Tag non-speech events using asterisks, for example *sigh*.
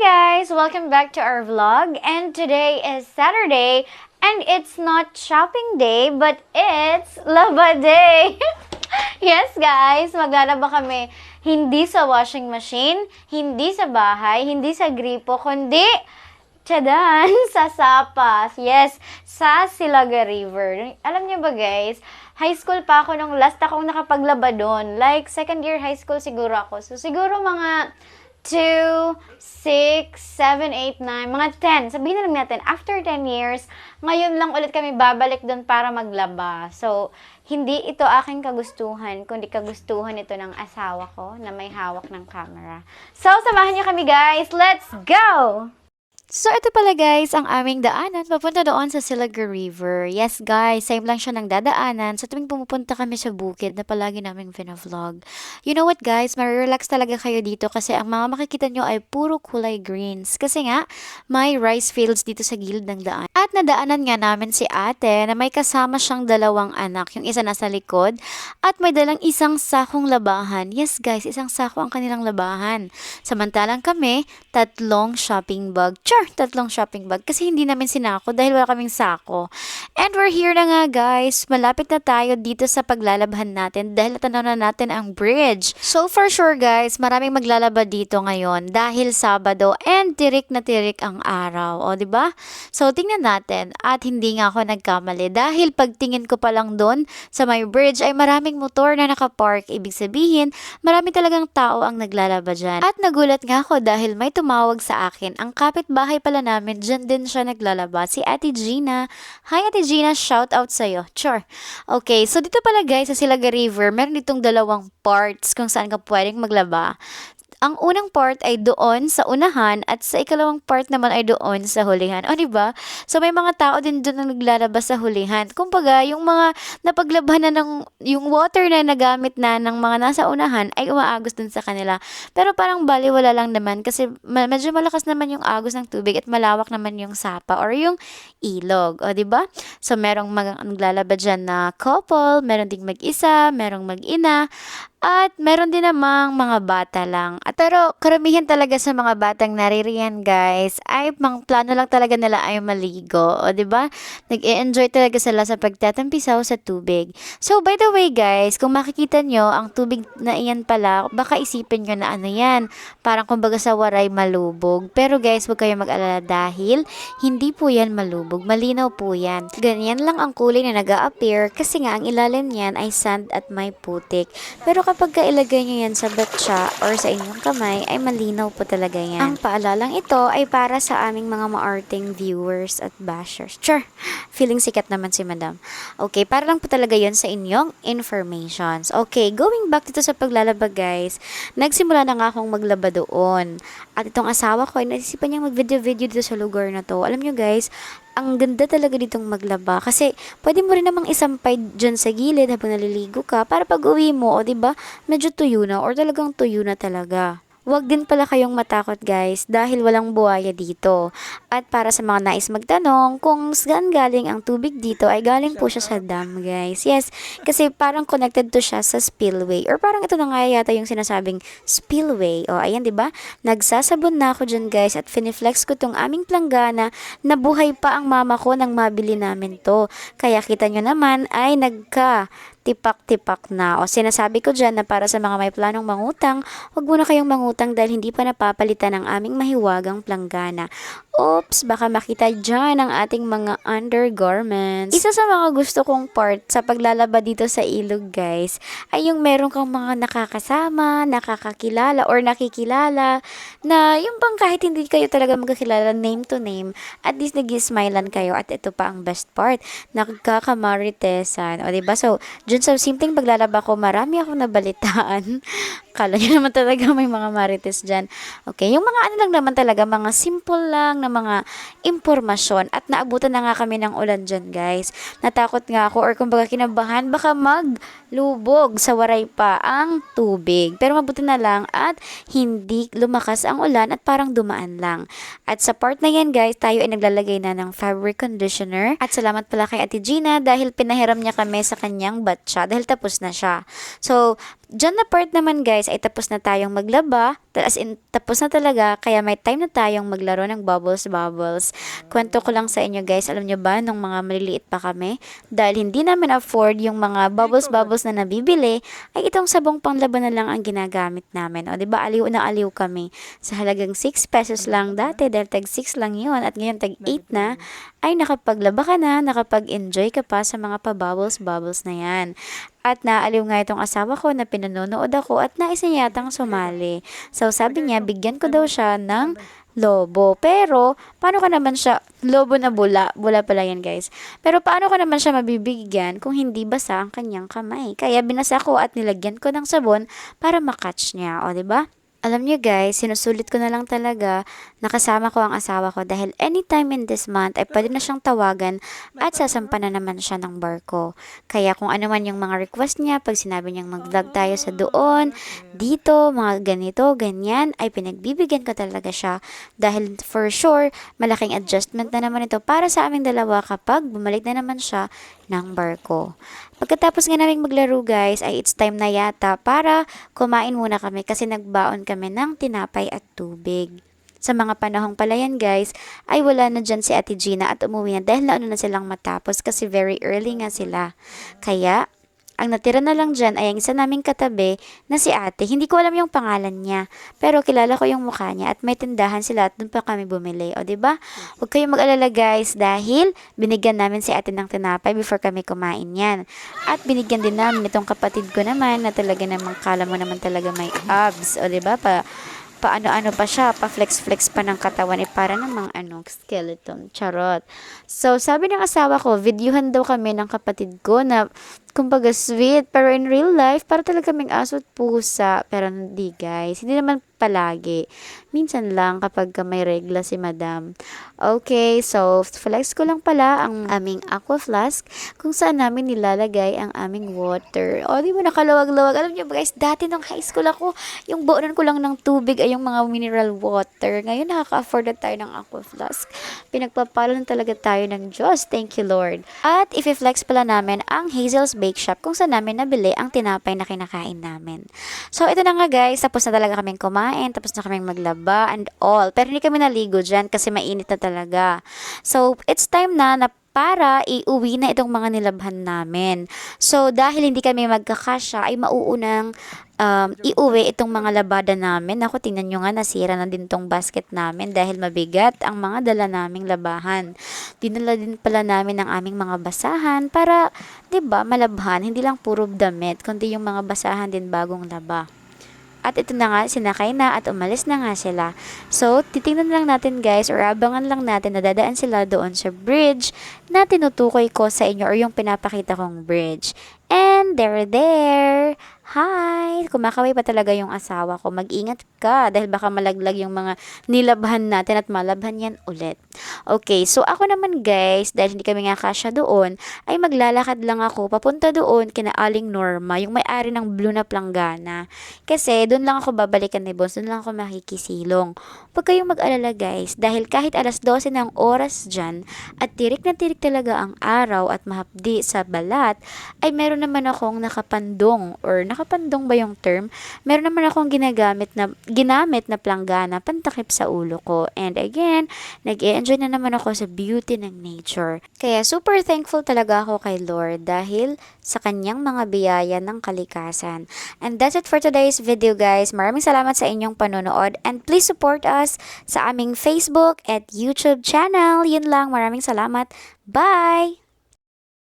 guys! Welcome back to our vlog. And today is Saturday. And it's not shopping day, but it's laba day. *laughs* yes guys, maglalaba kami. Hindi sa washing machine, hindi sa bahay, hindi sa gripo, kundi Tsadan! *laughs* Sa Sapas. Yes, sa Silaga River. Alam niyo ba guys, high school pa ako nung last akong nakapaglaba doon. Like, second year high school siguro ako. So, siguro mga 2, 6, 7, 8, 9, mga 10. Sabihin na lang natin, after 10 years, ngayon lang ulit kami babalik doon para maglaba. So, hindi ito aking kagustuhan, kundi kagustuhan ito ng asawa ko na may hawak ng camera. So, samahan niyo kami guys. Let's go! So, ito pala guys, ang aming daanan papunta doon sa Silaga River. Yes guys, same lang siya ng dadaanan sa tuwing pumupunta kami sa bukid na palagi naming vlog. You know what guys, marirelax talaga kayo dito kasi ang mga makikita nyo ay puro kulay greens. Kasi nga, may rice fields dito sa gilid ng daan. At nadaanan nga namin si ate na may kasama siyang dalawang anak. Yung isa nasa likod at may dalang isang sakong labahan. Yes guys, isang sako ang kanilang labahan. Samantalang kami, tatlong shopping bag. Char! Tatlong shopping bag. Kasi hindi namin sinako dahil wala kaming sako. And we're here na nga guys. Malapit na tayo dito sa paglalabhan natin dahil natanaw na natin ang bridge. So for sure guys, maraming maglalaba dito ngayon dahil Sabado and tirik na tirik ang araw. O, ba? So tingnan natin at hindi nga ako nagkamali dahil pagtingin ko pa lang doon sa may bridge ay maraming motor na nakapark. Ibig sabihin, marami talagang tao ang naglalaba dyan. At nagulat nga ako dahil may tumawag sa akin. Ang kapitbahay pala namin, dyan din siya naglalaba. Si Ate Gina. Hi Ate Gina, shout out sa'yo. Sure. Okay, so dito pala guys sa Silaga River, meron ditong dalawang parts kung saan ka pwedeng maglaba. Ang unang part ay doon sa unahan at sa ikalawang part naman ay doon sa hulihan. O, di ba? So, may mga tao din doon na naglalabas sa hulihan. Kumbaga, yung mga napaglaban na ng, yung water na nagamit na ng mga nasa unahan ay umaagos dun sa kanila. Pero parang baliwala lang naman kasi medyo malakas naman yung agos ng tubig at malawak naman yung sapa or yung ilog. O, di ba? So, merong mag- naglalaba dyan na couple, meron ding mag-isa, merong mag-ina, at meron din namang mga bata lang. At pero karamihan talaga sa mga batang naririyan guys, ay mang plano lang talaga nila ay maligo. O ba diba? Nag-e-enjoy talaga sila sa pagtatampisaw sa tubig. So by the way guys, kung makikita nyo, ang tubig na iyan pala, baka isipin nyo na ano yan. Parang kumbaga sa waray malubog. Pero guys, huwag kayo mag-alala dahil hindi po yan malubog. Malinaw po yan. Ganyan lang ang kulay na nag appear kasi nga ang ilalim niyan ay sand at may putik. Pero kailagay nyo yan sa batsa or sa inyong kamay, ay malinaw po talaga yan. Ang paalalang ito ay para sa aming mga maarting viewers at bashers. Sure, feeling sikat naman si madam. Okay, para lang po talaga yan sa inyong informations. Okay, going back dito sa paglalaba guys, nagsimula na nga akong maglaba doon. At itong asawa ko ay naisipan niyang mag-video-video dito sa lugar na to. Alam nyo guys, ang ganda talaga ditong maglaba kasi pwede mo rin namang isampay dyan sa gilid habang naliligo ka para pag uwi mo, o ba diba, medyo tuyo na or talagang tuyo na talaga. Huwag din pala kayong matakot guys dahil walang buhaya dito. At para sa mga nais magtanong kung saan galing ang tubig dito ay galing po siya sa dam guys. Yes, kasi parang connected to siya sa spillway or parang ito na nga yata yung sinasabing spillway. O ayan 'di ba? Nagsasabon na ako dyan guys at finiflex ko tong aming planggana na buhay pa ang mama ko nang mabili namin to. Kaya kita nyo naman ay nagka tipak-tipak na. O sinasabi ko dyan na para sa mga may planong mangutang, huwag muna kayong mangutang dahil hindi pa napapalitan ang aming mahiwagang planggana. Oops, baka makita dyan ang ating mga undergarments. Isa sa mga gusto kong part sa paglalaba dito sa ilog guys, ay yung meron kang mga nakakasama, nakakakilala, or nakikilala, na yung bang kahit hindi kayo talaga magkakilala name to name, at least nag-smilean kayo at ito pa ang best part, nakakamaritesan. O diba? So, dyan sa simpleng paglalaba ko, marami akong nabalitaan. *laughs* Kala nyo *laughs* naman talaga may mga marites dyan. Okay, yung mga ano lang naman talaga, mga simple lang na mga impormasyon. At naabutan na nga kami ng ulan dyan, guys. Natakot nga ako or kumbaga kinabahan, baka maglubog sa waray pa ang tubig. Pero mabuti na lang at hindi lumakas ang ulan at parang dumaan lang. At sa part na yan, guys, tayo ay naglalagay na ng fabric conditioner. At salamat pala kay Ate Gina dahil pinahiram niya kami sa kanyang batcha dahil tapos na siya. So, Diyan na part naman guys, guys ay tapos na tayong maglaba. As in, tapos na talaga. Kaya may time na tayong maglaro ng bubbles bubbles. Kwento ko lang sa inyo guys. Alam nyo ba, nung mga maliliit pa kami, dahil hindi namin afford yung mga bubbles bubbles na nabibili, ay itong sabong panglaban na lang ang ginagamit namin. O, di ba aliw na aliw kami. Sa halagang 6 pesos lang dati, dahil tag 6 lang yun, at ngayon tag 8 na, ay nakapaglaba ka na, nakapag-enjoy ka pa sa mga pa-bubbles bubbles na yan. At naaliw nga itong asawa ko na pinanonood ako at naisa yatang sumali. So sabi niya, bigyan ko daw siya ng lobo. Pero, paano ka naman siya, lobo na bula, bula pala yan guys. Pero paano ka naman siya mabibigyan kung hindi basa ang kanyang kamay? Kaya binasa ko at nilagyan ko ng sabon para makatch niya, o ba? Diba? Alam niyo guys, sinusulit ko na lang talaga nakasama ko ang asawa ko dahil anytime in this month ay pwede na siyang tawagan at sasampa na naman siya ng barko. Kaya kung ano man yung mga request niya, pag sinabi niyang mag-vlog tayo sa doon, dito, mga ganito, ganyan, ay pinagbibigyan ko talaga siya dahil for sure, malaking adjustment na naman ito para sa aming dalawa kapag bumalik na naman siya ng barko. Pagkatapos nga naming maglaro guys, ay it's time na yata para kumain muna kami kasi nagbaon kami ng tinapay at tubig. Sa mga panahong pala yan guys, ay wala na dyan si Ate Gina at umuwi na dahil naano na silang matapos kasi very early nga sila. Kaya, ang natira na lang dyan ay ang isa naming katabi na si ate. Hindi ko alam yung pangalan niya. Pero kilala ko yung mukha niya at may tindahan sila at doon pa kami bumili. O, ba diba? Huwag kayong mag-alala guys dahil binigyan namin si ate ng tinapay before kami kumain yan. At binigyan din namin itong kapatid ko naman na talaga namang kala mo naman talaga may abs. O, ba diba? Pa, paano-ano pa siya, pa-flex-flex pa ng katawan, eh para namang ano, skeleton, charot. So, sabi ng asawa ko, videohan daw kami ng kapatid ko na kumbaga sweet, pero in real life, para talaga kaming aso at pusa. Pero hindi guys, hindi naman palagi. Minsan lang kapag may regla si madam. Okay, so flex ko lang pala ang aming aqua flask kung saan namin nilalagay ang aming water. O, di ba nakalawag-lawag? Alam niyo guys, dati nung high school ako, yung buonan ko lang ng tubig ay yung mga mineral water. Ngayon nakaka-afford na tayo ng aqua flask. Pinagpapalan talaga tayo ng Diyos. Thank you, Lord. At if-flex pala namin ang Hazel's Bake Shop kung saan namin nabili ang tinapay na kinakain namin. So, ito na nga guys. Tapos na talaga kaming kumain. Tapos na kaming maglaba and all. Pero hindi kami naligo dyan kasi mainit na talaga. So, it's time na na para iuwi na itong mga nilabhan namin. So, dahil hindi kami magkakasya, ay mauunang um, iuwi itong mga labada namin. Ako, tingnan nyo nga, nasira na din tong basket namin dahil mabigat ang mga dala naming labahan. Dinala din pala namin ang aming mga basahan para, 'di ba malabhan. Hindi lang puro damit, kundi yung mga basahan din bagong laba. At ito na nga, sinakay na at umalis na nga sila. So, titingnan lang natin guys or abangan lang natin na dadaan sila doon sa bridge na tinutukoy ko sa inyo or yung pinapakita kong bridge. And they're there. Hi! Kumakaway pa talaga yung asawa ko. Mag-ingat ka dahil baka malaglag yung mga nilabhan natin at malabhan yan ulit. Okay, so ako naman guys, dahil hindi kami nga kasya doon, ay maglalakad lang ako papunta doon kina Aling Norma, yung may-ari ng Blue na Planggana. Kasi doon lang ako babalikan ni Boss, doon lang ako makikisilong. Huwag kayong mag-alala guys, dahil kahit alas 12 ng oras dyan, at tirik na tirik talaga ang araw at mahapdi sa balat, ay meron naman akong nakapandong or nakapandong ba yung term? Meron naman akong ginagamit na ginamit na planggana pantakip sa ulo ko. And again, nag-enjoy na naman ako sa beauty ng nature. Kaya super thankful talaga ako kay Lord dahil sa kanyang mga biyaya ng kalikasan. And that's it for today's video guys. Maraming salamat sa inyong panonood and please support us sa aming Facebook at YouTube channel. Yun lang. Maraming salamat. Bye!